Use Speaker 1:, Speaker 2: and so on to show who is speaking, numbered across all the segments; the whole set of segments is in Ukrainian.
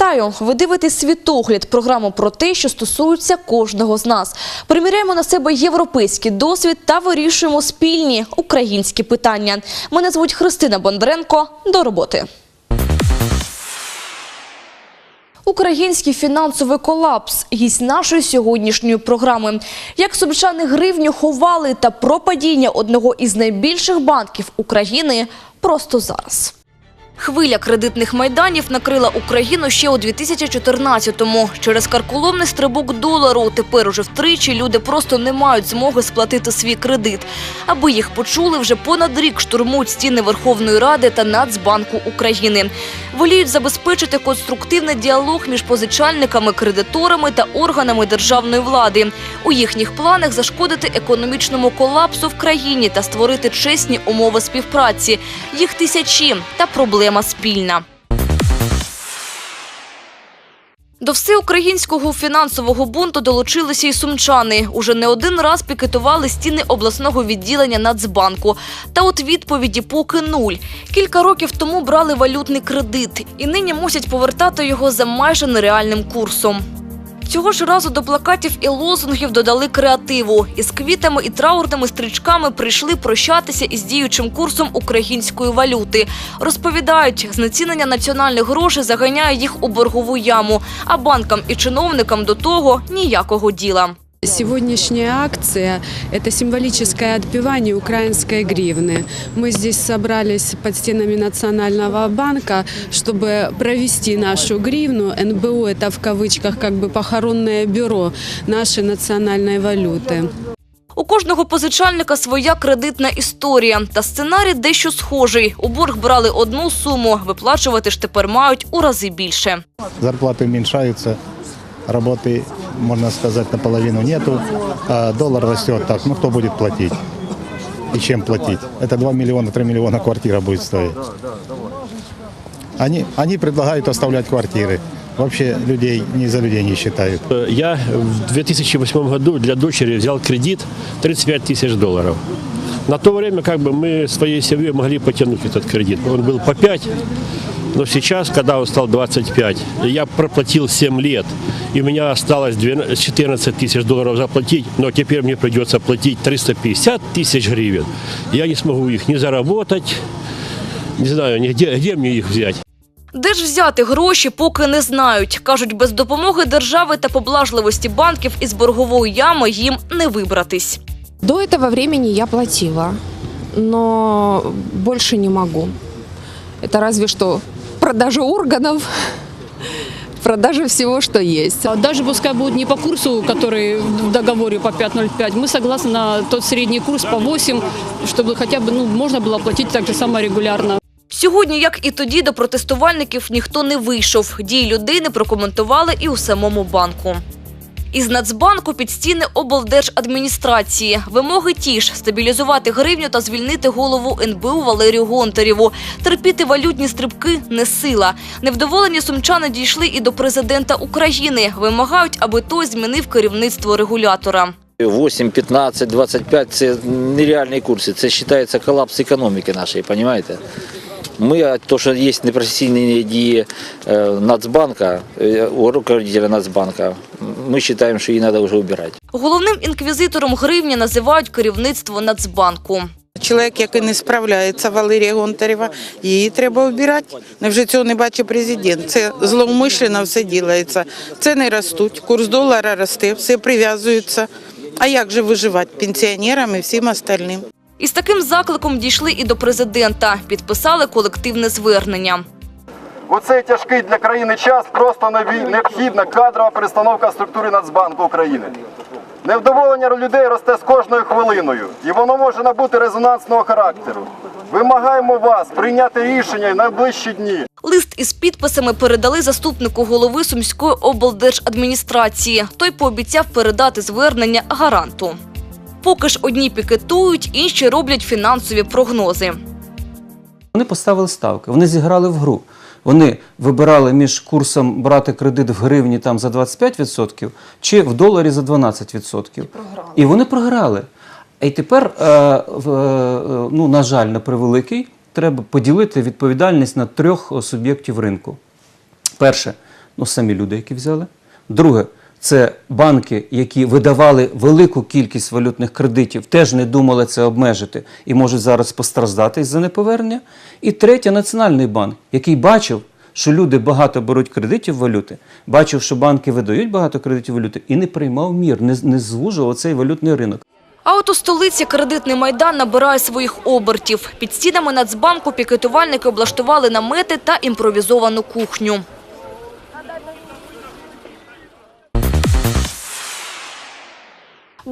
Speaker 1: Вітаю! Ви дивитесь світогляд, програму про те, що стосується кожного з нас. Приміряємо на себе європейський досвід та вирішуємо спільні українські питання. Мене звуть Христина Бондаренко. До роботи. Український фінансовий колапс – гість нашої сьогоднішньої програми. Як сумчани гривню ховали та про падіння одного із найбільших банків України просто зараз. Хвиля кредитних майданів накрила Україну ще у 2014-му. Через карколомний стрибок долару тепер уже втричі люди просто не мають змоги сплатити свій кредит. Аби їх почули, вже понад рік штурмують стіни Верховної Ради та Нацбанку України. Воліють забезпечити конструктивний діалог між позичальниками, кредиторами та органами державної влади. У їхніх планах зашкодити економічному колапсу в країні та створити чесні умови співпраці. Їх тисячі та проблема спільна. До всеукраїнського фінансового бунту долучилися й сумчани. Уже не один раз пікетували стіни обласного відділення Нацбанку. Та от відповіді поки нуль. Кілька років тому брали валютний кредит і нині мусять повертати його за майже нереальним курсом. Цього ж разу до плакатів і лозунгів додали креативу. Із квітами і траурними стрічками прийшли прощатися із діючим курсом української валюти. Розповідають, знецінення національних грошей заганяє їх у боргову яму, а банкам і чиновникам до того ніякого діла.
Speaker 2: Сегодняшняя акция – это символическое отбивание украинской гривны. Мы здесь собрались под стенами Национального банка, чтобы провести нашу гривну. НБУ – это в кавычках как бы похоронное бюро нашей национальной валюты.
Speaker 1: У кожного позичальника своя кредитна історія. Та сценарій дещо схожий. У борг брали одну суму, виплачувати ж тепер мають у рази більше.
Speaker 3: зарплаты уменьшаются, работы, можно сказать, наполовину нету, а доллар растет так, ну кто будет платить? И чем платить? Это 2 миллиона, 3 миллиона квартира будет стоить. Они, они предлагают оставлять квартиры. Вообще людей не за людей не считают.
Speaker 4: Я в 2008 году для дочери взял кредит 35 тысяч долларов. На то время как бы мы своей семьей могли потянуть этот кредит. Он был по 5, но сейчас, когда он стал 25, я проплатил 7 лет, и у меня осталось 12 14 тысяч долларов заплатить, но теперь мне придется платить 350 тысяч гривен. Я не смогу их не заработать, не знаю, нигде, где мне их взять.
Speaker 1: Де ж взяти гроші, поки не знають. Кажуть, без допомоги держави та поблажливості банків із боргової ями їм не вибратись.
Speaker 5: До этого времени я платила, но больше не могу. Это разве что продажа органов, продажа всего, что есть.
Speaker 6: А Даже пускай будет не по курсу, который в договоре по 5.05, мы согласны на тот средний курс по 8, чтобы хотя бы ну, можно было платить так же само регулярно.
Speaker 1: Сьогодні, як і тоді, до протестувальників ніхто не вийшов. Дії людини прокоментували і у самому банку. Із Нацбанку під стіни облдержадміністрації. Вимоги ті ж – стабілізувати гривню та звільнити голову НБУ Валерію Гонтарєву. Терпіти валютні стрибки – не сила. Невдоволені сумчани дійшли і до президента України. Вимагають, аби той змінив керівництво регулятора.
Speaker 7: 8, 15, 25 – це нереальні курси. Це вважається колапс економіки нашої, розумієте? Ми, то, що є непрофесійні дії Нацбанка, е, руководителя Нацбанка, ми вважаємо, що її треба вже убирати.
Speaker 1: Головним інквізитором гривні називають керівництво Нацбанку.
Speaker 8: Чоловік, який не справляється, Валерія Гонтарєва, її треба обирати. Невже цього не бачить президент? Це зловмишлено все ділається. Ціни ростуть, курс долара росте, все прив'язується. А як же виживати пенсіонерам і всім остальним?
Speaker 1: Із таким закликом дійшли і до президента. Підписали колективне звернення.
Speaker 9: У цей тяжкий для країни час просто необхідна кадрова перестановка структури Нацбанку України. Невдоволення людей росте з кожною хвилиною, і воно може набути резонансного характеру. Вимагаємо вас прийняти рішення найближчі дні.
Speaker 1: Лист із підписами передали заступнику голови Сумської облдержадміністрації. Той пообіцяв передати звернення гаранту. Поки ж одні пікетують, інші роблять фінансові прогнози.
Speaker 10: Вони поставили ставки, вони зіграли в гру. Вони вибирали між курсом брати кредит в гривні там за 25% чи в доларі за 12%. І вони програли. І тепер, е, е, ну, на жаль, на превеликий, треба поділити відповідальність на трьох суб'єктів ринку. Перше Ну, самі люди, які взяли. Друге, це банки, які видавали велику кількість валютних кредитів, теж не думали це обмежити і можуть зараз постраждати із-за неповернення. І третє, Національний банк, який бачив, що люди багато беруть кредитів валюти, бачив, що банки видають багато кредитів валюти і не приймав мір, не, не звужував цей валютний ринок.
Speaker 1: А от у столиці кредитний майдан набирає своїх обертів. Під стінами Нацбанку пікетувальники облаштували намети та імпровізовану кухню.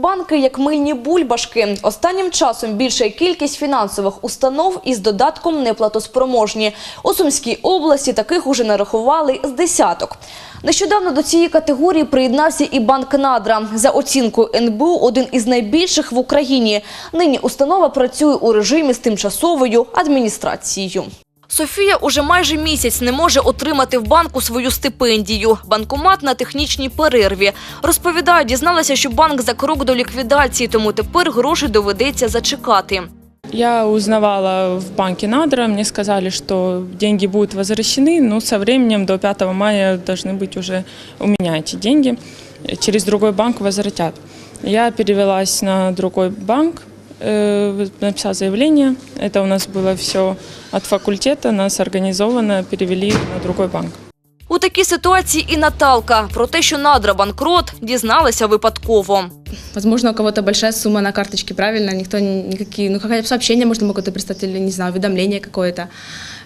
Speaker 1: Банки як мильні бульбашки. Останнім часом більша кількість фінансових установ із додатком неплатоспроможні. У Сумській області таких уже нарахували з десяток. Нещодавно до цієї категорії приєднався і банк Надра. За оцінкою НБУ, один із найбільших в Україні. Нині установа працює у режимі з тимчасовою адміністрацією. Софія уже майже місяць не може отримати в банку свою стипендію. Банкомат на технічній перерві. Розповідає, дізналася, що банк за крок до ліквідації, тому тепер гроші доведеться зачекати.
Speaker 11: Я узнавала в банке Надра, мне сказали, что деньги будут возвращены, но со временем до 5 мая должны быть уже у меня эти деньги. Через другой банк возвратят. Я перевелась на другой банк, э, написала заявление. Это у нас было все от факультета, нас организованно перевели на другой банк.
Speaker 1: У такій ситуації і Наталка. Про те, що Надра банкрот, дізналася випадково.
Speaker 12: Возможно, у кого-то большая сумма на карточке, правильно? Никто ни- никакие, ну какое сообщение можно какое-то прислать или, не знаю, уведомление какое-то.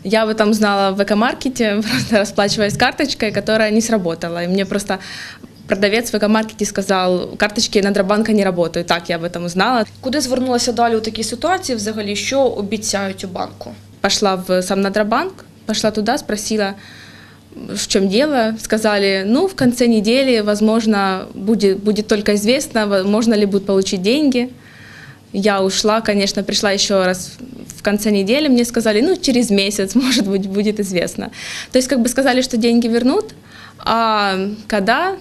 Speaker 12: Я об этом знала в экомаркете, просто расплачиваясь карточкой, которая не сработала. И мне просто продавец в экомаркете сказал, карточки Надробанка не работают. Так, я об этом узнала.
Speaker 1: Куди звернулася далі у такій ситуації? Взагалі, що обіцяють у банку?
Speaker 12: Пошла в сам Надробанк, пошла туда, спросила, в чем дело. Сказали, ну, в конце недели, возможно, будет, будет только известно, во- можно ли будет получить деньги. Я ушла, конечно, пришла еще раз в конце недели, мне сказали, ну, через месяц, может быть, будет известно. То есть, как бы сказали, что деньги вернут, а когда,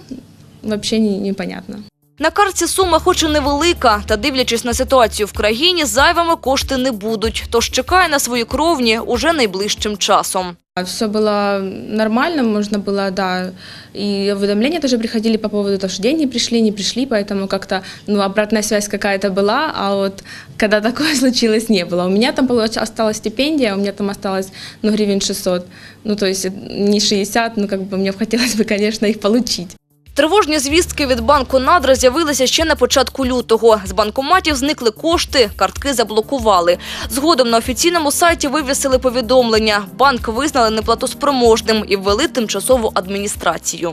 Speaker 12: вообще не- непонятно.
Speaker 1: На картці сума хоч і невелика, та дивлячись на ситуацію в країні, зайвими кошти не будуть. Тож чекає на свої кровні уже найближчим часом.
Speaker 12: Все было нормально, можно было, да, и уведомления тоже приходили по поводу того, что деньги пришли, не пришли, поэтому как-то, ну, обратная связь какая-то была, а вот когда такое случилось, не было. У меня там получ- осталась стипендия, у меня там осталось, ну, гривен 600, ну, то есть не 60, ну, как бы мне хотелось бы, конечно, их получить.
Speaker 1: Тривожні звістки від банку «Надра» з'явилися ще на початку лютого. З банкоматів зникли кошти, картки заблокували. Згодом на офіційному сайті вивісили повідомлення. Банк визнали неплатоспроможним і ввели тимчасову адміністрацію.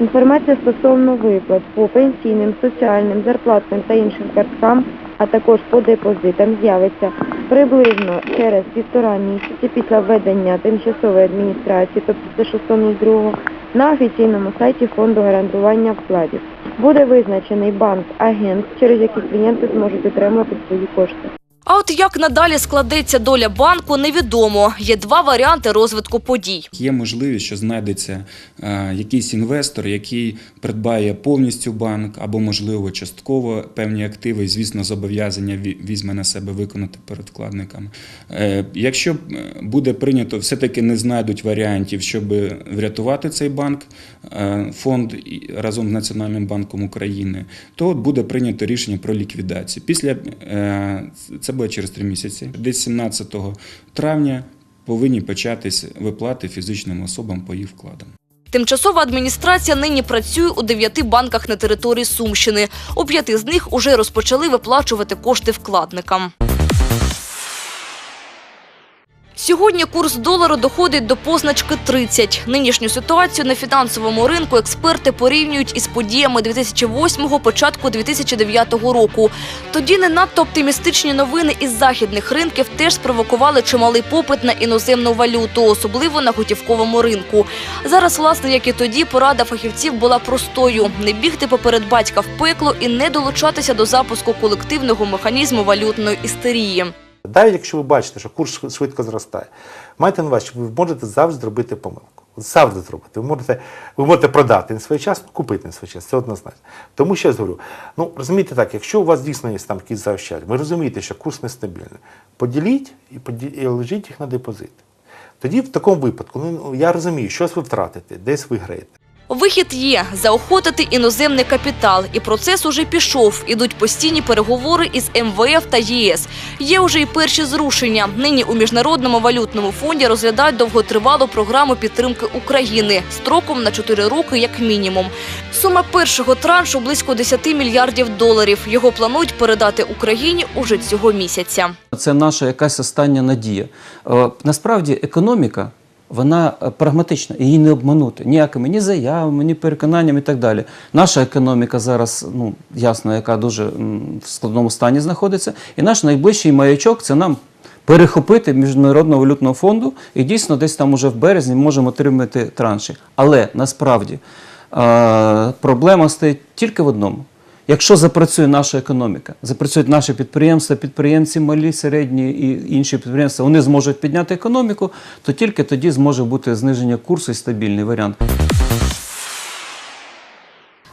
Speaker 13: Інформація стосовно виплат по пенсійним, соціальним, зарплатним та іншим карткам, а також по депозитам з'явиться приблизно через півтора місяці після введення тимчасової адміністрації, тобто це 6.02, на офіційному сайті Фонду гарантування вкладів. Буде визначений банк-агент, через який клієнти зможуть отримати свої кошти.
Speaker 1: А от як надалі складеться доля банку, невідомо. Є два варіанти розвитку подій.
Speaker 14: Є можливість, що знайдеться е, якийсь інвестор, який придбає повністю банк або, можливо, частково певні активи, і, звісно, зобов'язання візьме на себе виконати перед вкладниками. Е, Якщо е, буде прийнято, все-таки не знайдуть варіантів, щоб врятувати цей банк, фонд разом з Національним банком України, то от буде прийнято рішення про ліквідацію. Після це буде через три місяці. Десь 17 травня повинні початись виплати фізичним особам по їх вкладам.
Speaker 1: Тимчасова адміністрація нині працює у дев'яти банках на території Сумщини. У п'яти з них уже розпочали виплачувати кошти вкладникам. Сьогодні курс долару доходить до позначки 30. Нинішню ситуацію на фінансовому ринку експерти порівнюють із подіями 2008-го, початку 2009 року. Тоді не надто оптимістичні новини із західних ринків теж спровокували чималий попит на іноземну валюту, особливо на готівковому ринку. Зараз, власне, як і тоді, порада фахівців була простою: не бігти поперед батька в пекло і не долучатися до запуску колективного механізму валютної істерії.
Speaker 15: Навіть якщо ви бачите, що курс швидко зростає, майте на увазі, що ви можете завжди зробити помилку. Завжди зробити. Ви можете, ви можете продати не своєчасно, купити не своєчасно. Це однозначно. Тому ще раз говорю, ну розумієте так, якщо у вас дійсно є там якісь заощадження, ви розумієте, що курс нестабільний, поділіть і, поді... і лежіть їх на депозит. Тоді в такому випадку, ну я розумію, щось ви втратите, десь виграєте.
Speaker 1: Вихід є – заохотити іноземний капітал. І процес уже пішов. Ідуть постійні переговори із МВФ та ЄС. Є вже і перші зрушення. Нині у Міжнародному валютному фонді розглядають довготривалу програму підтримки України строком на 4 роки як мінімум. Сума першого траншу близько 10 мільярдів доларів. Його планують передати Україні уже цього місяця.
Speaker 10: Це наша якась остання надія. Е, Насправді економіка. Вона е, прагматична, її не обманути ніякими ні заявами, ні переконаннями і так далі. Наша економіка зараз, ну ясно, яка дуже в складному стані знаходиться. І наш найближчий маячок це нам перехопити міжнародного валютного фонду і дійсно десь там уже в березні можемо отримати транші. Але насправді проблема стоїть тільки в одному. Якщо запрацює наша економіка, запрацюють наші підприємства, підприємці малі, середні і інші підприємства, вони зможуть підняти економіку, то тільки тоді зможе бути зниження курсу і стабільний варіант.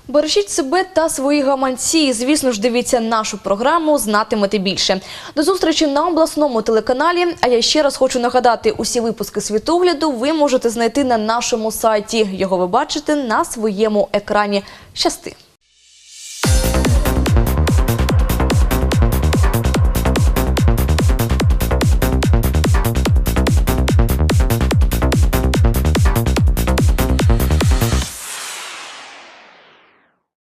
Speaker 1: Бережіть себе та свої гаманці. Звісно ж, дивіться нашу програму Знатимете більше. До зустрічі на обласному телеканалі. А я ще раз хочу нагадати, усі випуски світогляду ви можете знайти на нашому сайті. Його ви бачите на своєму екрані. Щасти!